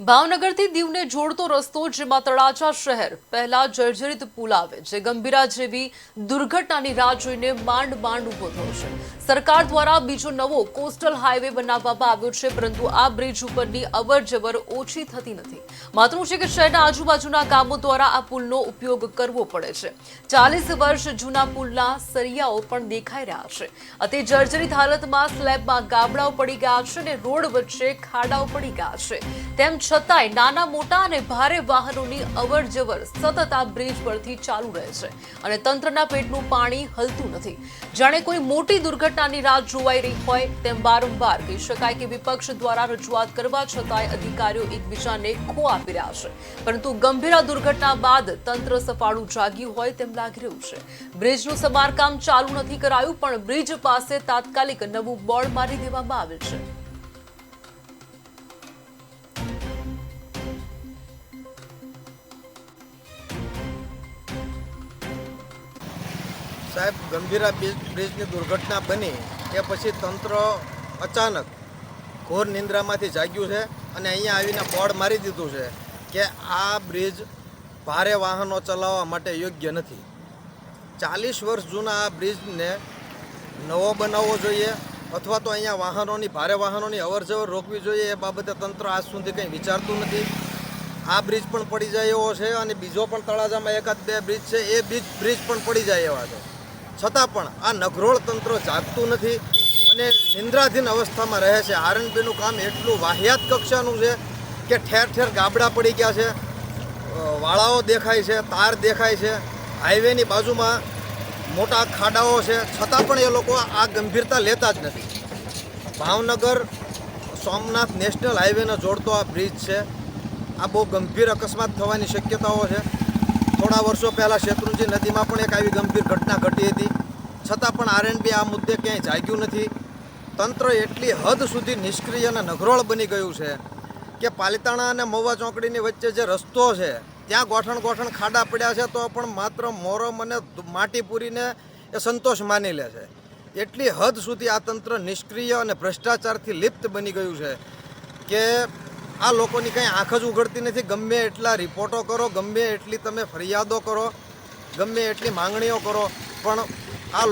ભાવનગરથી દીવને જોડતો રસ્તો જેમાં તળાજા શહેર, પહેલા જર્જરિત પુલ આવે, જે ગંભીરા જેવી દુર્ઘટનાની રાહ જોઈને માંડ માંડ ઊભો થયો છે. સરકાર દ્વારા બીજો નવો કોસ્ટલ હાઈવે બનાવવામાં આવ્યો છે, પરંતુ આ બ્રિજ ઉપરની અવર જવર ઓછી થતી નથી. માત્ર છે કે શહેરના આજુબાજુના ગામો દ્વારા આ પુલનો ઉપયોગ કરવો પડે છે. ચાલીસ વર્ષ જૂના પુલના સરિયાઓ પણ દેખાઈ રહ્યા છે. અતિ જર્જરિત હાલતમાં સ્લેબમાં ગાબડાઓ પડી ગયા છે અને રોડ વચ્ચે ખાડાઓ પડી ગયા છે. તેમ છતાંય નાના, મોટા અને ભારે વાહનોની અવર જવર સતત આ બ્રિજ પરથી ચાલુ રહે છે અને તંત્રના પેટનું પાણી હલતું નથી. જાણે કોઈ મોટી દુર્ઘટનાની રાહ જોવાઈ રહી હોય તેમ વારંવાર કહી શકાય કે વિપક્ષ દ્વારા રજૂઆત કરવા છતાંય અધિકારીઓ એકબીજાને ખો આપી રહ્યા છે. પરંતુ ગંભીર દુર્ઘટના બાદ તંત્ર સફાળું જાગ્યું હોય તેમ લાગી રહ્યું છે. બ્રિજનું સમારકામ ચાલુ નથી કરાયું, પણ બ્રિજ પાસે તાત્કાલિક નવું બોર્ડ મારી દેવામાં આવે છે. સાહેબ ગંભીરા બ્રિજ- બ્રિજની દુર્ઘટના બની એ પછી તંત્ર અચાનક ઘોર નિંદ્રામાંથી જાગ્યું છે અને અહીંયા આવીને બોર્ડ મારી દીધું છે કે આ બ્રિજ ભારે વાહનો ચલાવવા માટે યોગ્ય નથી. ચાલીસ વર્ષ જૂના આ બ્રિજને નવો બનાવવો જોઈએ અથવા તો અહીંયા વાહનોની ભારે વાહનોની અવર જવર રોકવી જોઈએ એ બાબતે તંત્ર આજ સુધી કંઈ વિચારતું નથી. આ બ્રિજ પણ પડી જાય એવો છે અને બીજો પણ તળાજામાં એકાદ બે બ્રિજ છે, એ બ્રિજ બ્રિજ પણ પડી જાય એવા છે. છતાં પણ આ નગરોળ તંત્ર જાગતું નથી અને નિંદ્રાધીન અવસ્થામાં રહે છે. આરએનબીનું કામ એટલું વાહિયાત કક્ષાનું છે કે ઠેર ઠેર ગાબડા પડી ગયા છે. વાળાઓ દેખાય છે, તાર દેખાય છે. હાઈવેની બાજુમાં મોટા ખાડાઓ છે. છતાં પણ એ લોકો આ ગંભીરતા લેતા જ નથી. ભાવનગર, સોમનાથ નેશનલ હાઈવેને જોડતો આ બ્રિજ છે. આ બહુ ગંભીર અકસ્માત થવાની શક્યતાઓ છે. થોડા વર્ષો પહેલાં શેત્રુંજી નદીમાં પણ એક આવી ગંભીર ઘટના ઘટી હતી. છતાં પણ આરએનબી આ મુદ્દે ક્યાંય જાગ્યું નથી. તંત્ર એટલી હદ સુધી નિષ્ક્રિય અને નગરોળ બની ગયું છે કે પાલિતાણા અને મહુવા ચોકડીની વચ્ચે જે રસ્તો છે, ત્યાં ગોઠણ ગોઠણ ખાડા પડ્યા છે, તો પણ માત્ર મોરમ અને માટી પૂરીને એ સંતોષ માની લે છે. એટલી હદ સુધી આ તંત્ર નિષ્ક્રિય અને ભ્રષ્ટાચારથી લિપ્ત બની ગયું છે કે આ લોકોની કંઈ આંખ જ ઉઘડતી નથી. ગમે એટલા રિપોર્ટો કરો, ગમે એટલી તમે ફરિયાદો કરો, ગમે એટલી માંગણીઓ કરો, પણ